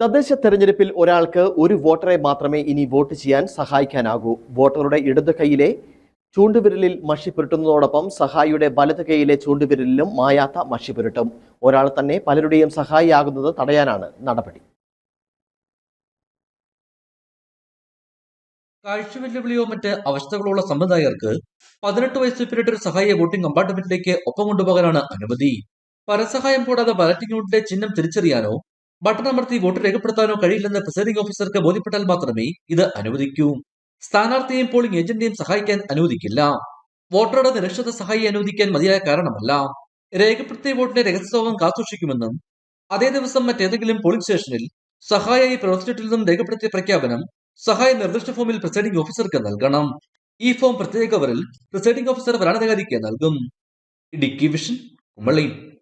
തദ്ദേശ തെരഞ്ഞെടുപ്പിൽ ഒരാൾക്ക് ഒരു വോട്ടറെ മാത്രമേ ഇനി വോട്ട് ചെയ്യാൻ സഹായിക്കാനാകൂ. വോട്ടറുടെ ഇടത് കൈയിലെ ചൂണ്ടുവിരലിൽ മഷി പുരട്ടുന്നതോടൊപ്പം സഹായിയുടെ വലത് കൈയിലെ ചൂണ്ടുവിരലിലും മായാത്ത മഷി പുരട്ടും ഒരാൾ തന്നെ പലരുടെയും സഹായിയാകുന്നത് തടയാനാണ് നടപടി. കാഴ്ച വെല്ലുവിളിയോ മറ്റ് അവസ്ഥകളുള്ള സമ്മതിദായകർക്ക് പതിനെട്ട് വയസ്സ് പിന്നിട്ട് ഒരു സഹായ വോട്ടിംഗ് കമ്പാർട്ട്മെന്റിലേക്ക് ഒപ്പം കൊണ്ടുപോകാനാണ് അനുമതി. പരസഹായം കൂടാതെ ബാലറ്റിംഗ് യൂണിറ്റിന്റെ ചിഹ്നം തിരിച്ചറിയാനോ ബട്ടൺ അമർത്തി വോട്ട് രേഖപ്പെടുത്താനോ കഴിയില്ലെന്ന് പ്രിസൈഡിംഗ് ഓഫീസർക്ക് ബോധ്യപ്പെട്ടാൽ മാത്രമേ ഇത് അനുവദിക്കൂ. സ്ഥാനാർത്ഥിയെയും പോളിംഗ് ഏജന്റിനെയും സഹായിക്കാൻ അനുവദിക്കില്ല. വോട്ടറുടെ നിരക്ഷത സഹായി അനുവദിക്കാൻ മതിയായ കാരണമല്ല. രേഖപ്പെടുത്തിയ വോട്ടിന്റെ രഹസ്യസ്വഭാവം കാത്തുസൂക്ഷിക്കുമെന്നും അതേ ദിവസം മറ്റേതെങ്കിലും പോളിംഗ് സ്റ്റേഷനിൽ സഹായിയായി പ്രവർത്തിച്ചിട്ടില്ലെന്നും രേഖപ്പെടുത്തിയ പ്രഖ്യാപനം സഹായ നിർദ്ദിഷ്ട ഫോമിൽ പ്രിസൈഡിംഗ് ഓഫീസർക്ക് നൽകണം. ഈ ഫോം പ്രത്യേക കവറിൽ പ്രിസൈഡിംഗ് ഓഫീസർ വരണാധികാരിക്ക് നൽകും. ഇടുക്കി വിഷൻ കുമളി.